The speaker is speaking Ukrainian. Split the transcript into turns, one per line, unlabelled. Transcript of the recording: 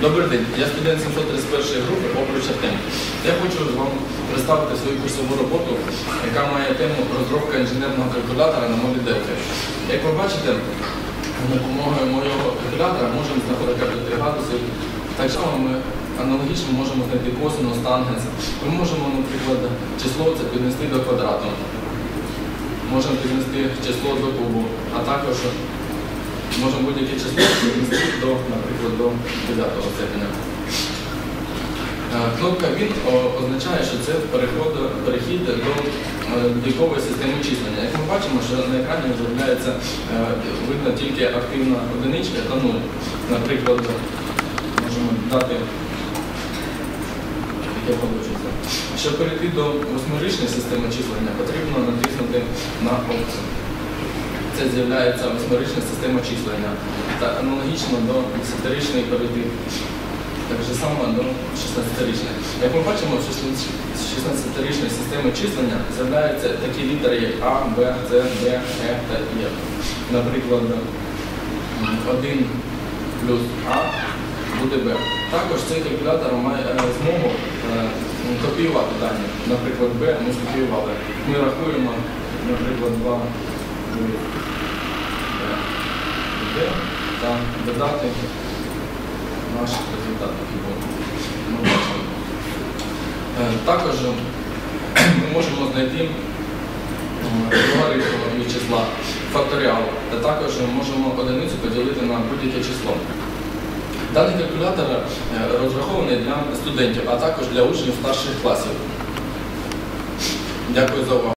Добрий день, я студент 731 групи Обруч Артем. Я хочу вам представити свою курсову роботу, яка має тему розробка інженерного калькулятора на мові Delphi. Як ви бачите, за допомогою моєго калькулятора можемо знаходити градуси. Так само ми аналогічно можемо знайти косинус, тангенс. Ми можемо, наприклад, число це піднести до квадрату. Можемо піднести число до кубу, а також можемо будь-яке число піднести до, наприклад, до 9 степеня. Е, Кнопка Він означає, що це переход, перехід до е, додаткової системи числення. Як ми бачимо, що на екрані з'являється е, видно тільки активна одиничка та нуль. Наприклад, можемо дати яке вийде. Щоб перейти до восьмирічної системи числення, потрібно натиснути на опцію. Це з'являється восьмирічна система числення. Та аналогічно до десятирічної перейти. Так же само до 16-річної. Як ми бачимо, в 16-річної системи числення з'являються такі літери, як А, Б, С, Д, Е та Е. Наприклад, 1 плюс А буде Б. Також цей калькулятор має е, змогу е, копіювати дані. Наприклад, Б ми скопіювали. Ми рахуємо, наприклад, 2 Б та додати наш результат, який. Ми бачимо. Е, Також ми можемо знайти е, від числа факторіал, та також можемо одиницю поділити на будь-яке число. Даний калькулятор е, розрахований для студентів, а також для учнів старших класів. Дякую за увагу.